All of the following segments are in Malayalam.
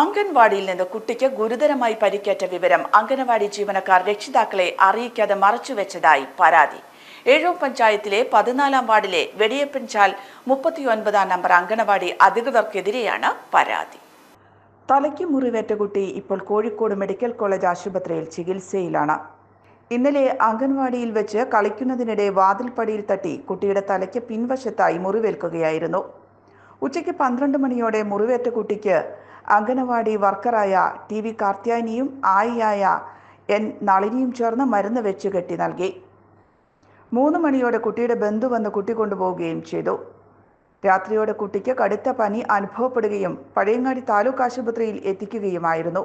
അംഗൻവാടിയിൽ നിന്ന് കുട്ടിക്ക് ഗുരുതരമായി പരിക്കേറ്റ വിവരം അംഗനവാടി ജീവനക്കാർ രക്ഷിതാക്കളെ അറിയിക്കാതെ മറച്ചുവെച്ചതായി പരാതി. ഏഴോ പഞ്ചായത്തിലെ പതിനാലാം വാർഡിലെ വെടിയപ്പൻചാൽ മുപ്പത്തിയൊൻപതാം നമ്പർ അംഗനവാടി അധികൃതർക്കെതിരെയാണ് പരാതി. തലയ്ക്ക് മുറിവേറ്റ കുട്ടി ഇപ്പോൾ കോഴിക്കോട് മെഡിക്കൽ കോളേജ് ആശുപത്രിയിൽ ചികിത്സയിലാണ്. ഇന്നലെ അംഗൻവാടിയിൽ വെച്ച് കളിക്കുന്നതിനിടെ വാതിൽപ്പടിയിൽ തട്ടി കുട്ടിയുടെ തലയ്ക്ക് പിൻവശത്തായി മുറിവേൽക്കുകയായിരുന്നു. ഉച്ചയ്ക്ക് പന്ത്രണ്ട് മണിയോടെ മുറിവേറ്റ കുട്ടിക്ക് അംഗനവാടി വർക്കറായ ടി വി കാർത്യാനിയും ആയിയായ എൻ നളിനിയും ചേർന്ന് മരുന്ന് വെച്ച് കെട്ടി നൽകി. മൂന്ന് മണിയോടെ കുട്ടിയുടെ ബന്ധു വന്ന് കുട്ടി കൊണ്ടുപോവുകയും ചെയ്തു. രാത്രിയോടെ കുട്ടിക്ക് കടുത്ത പനി അനുഭവപ്പെടുകയും പഴയങ്ങാടി താലൂക്ക് ആശുപത്രിയിൽ എത്തിക്കുകയുമായിരുന്നു.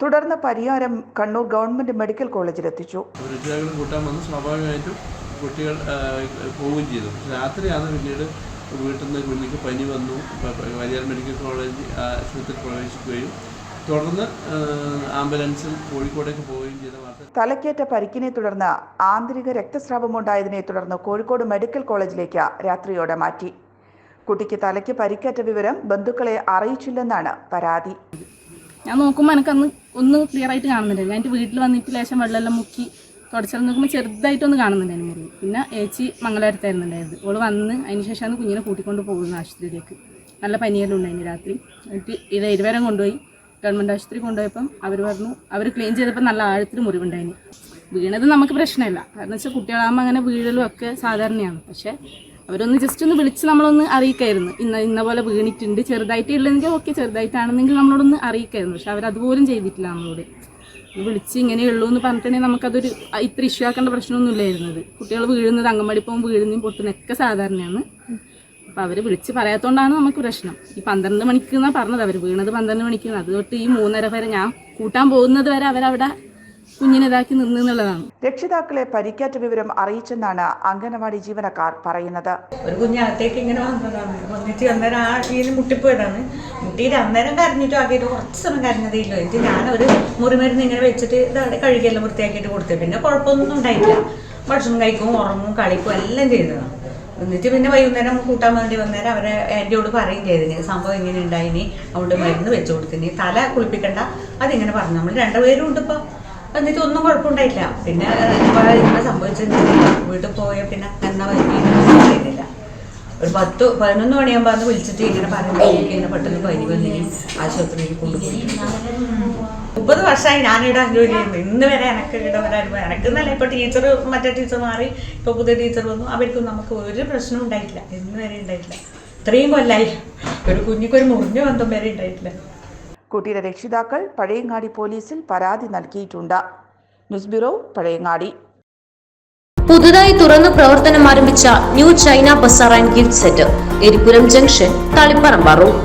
തുടർന്ന് പരിഹാരം കണ്ണൂർ ഗവൺമെന്റ് മെഡിക്കൽ കോളേജിൽ എത്തിച്ചു കൂട്ടാൻ വന്ന് സ്വാഭാവികമായിട്ടും കുട്ടികൾ പോവുകയും ചെയ്തു. രാത്രിയാണ് പിന്നീട് വീട്ടിൽ നിന്ന് കുഞ്ഞിക്ക് പനി വന്നു. പ- മെഡിക്കൽ കോളേജ് ആശുപത്രിയിൽ പ്രവേശിക്കുകയും. തുടർന്ന് ആംബുലൻസിൽ കോഴിക്കോടേക്ക് പോവുകയും ചെയ്ത വാർത്ത തലക്കേറ്റ പരിക്കിനെ തുടർന്ന് ആന്തരിക രക്തസ്രാവമുണ്ടായതിനെ തുടർന്ന് കോഴിക്കോട് മെഡിക്കൽ കോളേജിലേക്ക് രാത്രിയോടെ മാറ്റി. കുട്ടിക്ക് തലയ്ക്ക് പരിക്കേറ്റ വിവരം ബന്ധുക്കളെ അറിയിച്ചില്ലെന്നാണ് പരാതി. ഞാൻ നോക്കുമ്പോൾ എനിക്കന്ന് ഒന്ന് ക്ലിയർ ആയിട്ട് കാണുന്നില്ല. ഞാൻ എന്റെ വീട്ടിൽ വന്നിട്ട് ലേശം വെള്ളമെല്ലാം മുക്കി തുടച്ചാൽ നോക്കുമ്പോൾ ചെറുതായിട്ടൊന്ന് കാണുന്നുണ്ടായിരുന്നു മുറിവ് പിന്നെ ഏച്ചി മംഗലാരത്തായിരുന്നു ഉണ്ടായത് ഓൾ വന്ന് അതിന് ശേഷമാണ് കുഞ്ഞിനെ കൂട്ടിക്കൊണ്ട് പോകുന്നത് ആശുപത്രിയിലേക്ക്. നല്ല പനിയെല്ലാം ഉണ്ടായിരുന്നു രാത്രി. എന്നിട്ട് ഇത് ഇരുവരം കൊണ്ടുപോയി. ഗവൺമെന്റ് ആശുപത്രി കൊണ്ടുപോയപ്പം അവർ പറഞ്ഞു അവർ ക്ലീൻ ചെയ്തപ്പോൾ നല്ല ആഴത്തിൽ മുറിവുണ്ടായിരുന്നു വീണത് നമുക്ക് പ്രശ്നമില്ല. കാരണം വെച്ചാൽ കുട്ടികളാകുമ്പോൾ അങ്ങനെ വീഴലും ഒക്കെ സാധാരണയാണ്. പക്ഷേ അവരൊന്ന് ജസ്റ്റ് ഒന്ന് വിളിച്ച് നമ്മളൊന്ന് അറിയിക്കായിരുന്നു. ഇന്ന ഇന്ന പോലെ വീണിട്ടുണ്ട്. ചെറുതായിട്ട് ഇല്ലെങ്കിൽ ഓക്കെ ചെറുതായിട്ടാണെന്നെങ്കിൽ നമ്മളോടൊന്ന് അറിയിക്കായിരുന്നു. പക്ഷെ അവരതുപോലും ചെയ്തിട്ടില്ല നമ്മളോട്. ഒന്ന് ഇങ്ങനെ ഉള്ളൂ എന്ന് പറഞ്ഞിട്ടുണ്ടെങ്കിൽ നമുക്കതൊരു ഇത്ര ഇഷ്യൂ ആക്കേണ്ട പ്രശ്നമൊന്നുമില്ലായിരുന്നത് കുട്ടികൾ വീഴുന്നത് അങ്കൻവാടി പോകുമ്പോൾ വീഴുന്നതും പൊട്ടുന്നൊക്കെ സാധാരണയാണ്. അപ്പോൾ അവർ വിളിച്ച് പറയാത്തതുകൊണ്ടാണ് നമുക്ക് പ്രശ്നം. ഈ പന്ത്രണ്ട് മണിക്ക് എന്നാണ് പറഞ്ഞത്? അവർ വീണത് പന്ത്രണ്ട് മണിക്ക്. അത് തൊട്ട് ഈ മൂന്നര വരെ ഞാൻ കൂട്ടാൻ പോകുന്നത് വരെ അവരവിടെ കുഞ്ഞിനെ ഇതാക്കി നിന്ന് എന്നുള്ളതാണ് രക്ഷിതാക്കളെ പരിക്കേറ്റ വിവരം അറിയിച്ചെന്നാണ് അംഗനവാടി ജീവനക്കാർ പറയുന്നത്. ഒരു കുഞ്ഞകത്തേക്ക് ഇങ്ങനെ വന്നതാണ്. വന്നിട്ട് അന്നേരം ആ കീഴിൽ മുട്ടിപ്പോയതാണ്. മുട്ടിയിട്ട് അന്നേരം കരഞ്ഞിട്ട് ആക്കിയിട്ട് കുറച്ച് സമയം കരഞ്ഞതേ ഇല്ല എന്നിട്ട് ഞാനൊരു മുറിമരുന്ന് ഇങ്ങനെ വെച്ചിട്ട് ഇതാണ് കഴുകിയെല്ലാം വൃത്തിയാക്കിയിട്ട് കൊടുത്തു. പിന്നെ കുഴപ്പമൊന്നും ഉണ്ടായിട്ടില്ല. ഭക്ഷണം കഴിക്കും ഉറങ്ങും കളിക്കും എല്ലാം ചെയ്തതാണ്. എന്നിട്ട് പിന്നെ വൈകുന്നേരം കൂട്ടാൻ വേണ്ടി വന്നേരം അവരെ ആന്റിയോട് പറയും ചെയ്തിന് സംഭവം ഇങ്ങനെ ഉണ്ടായിനി അതുകൊണ്ട് മരുന്ന് വെച്ച് കൊടുത്തിന് തല കുളിപ്പിക്കണ്ട. അതിങ്ങനെ പറഞ്ഞു. നമ്മൾ രണ്ടുപേരും ഉണ്ട് ഇപ്പോൾ എന്നിട്ട് ഒന്നും കുഴപ്പമുണ്ടായില്ല പിന്നെ ഇങ്ങനെ സംഭവിച്ചിട്ടുണ്ടെങ്കിൽ വീട്ടിൽ പോയ പിന്നെ എന്നാ വരുന്നില്ല ഒരു പത്ത് പതിനൊന്ന് മണിയാകുമ്പോൾ അന്ന് വിളിച്ചിട്ട് ഇങ്ങനെ പറഞ്ഞു പെട്ടെന്ന് പനി വന്നിനും ആശുപത്രിയിൽ കൊണ്ടുപോയി. മുപ്പത് വർഷമായി ഞാനിവിടെ ജോലി ചെയ്യുന്നു ഇന്ന് വരെ എനക്ക് ഇവിടെ അനുഭവം. എനക്ക് എന്നല്ല ഇപ്പോൾ ടീച്ചർ മറ്റേ ടീച്ചർ മാറി ഇപ്പോൾ പുതിയ ടീച്ചർ വന്നു. അവർക്കും നമുക്ക് ഒരു പ്രശ്നം ഉണ്ടായിട്ടില്ല. ഇന്ന് വരെ ഉണ്ടായിട്ടില്ല. ഇത്രയും കൊല്ലായി. ഒരു കുഞ്ഞിക്കൊരു മുറിഞ്ഞ ബന്ധം വരെ ഉണ്ടായിട്ടില്ല. കുട്ടിയുടെ രക്ഷിതാക്കൾ പഴയങ്ങാടി പോലീസിൽ പരാതി നൽകിയിട്ടുണ്ട്. News bureau Pazhayangadi. പുതുതായി തുറന്നു പ്രവർത്തനം ആരംഭിച്ച new China bazaar and gift centre Eripuram junction Taliparamba road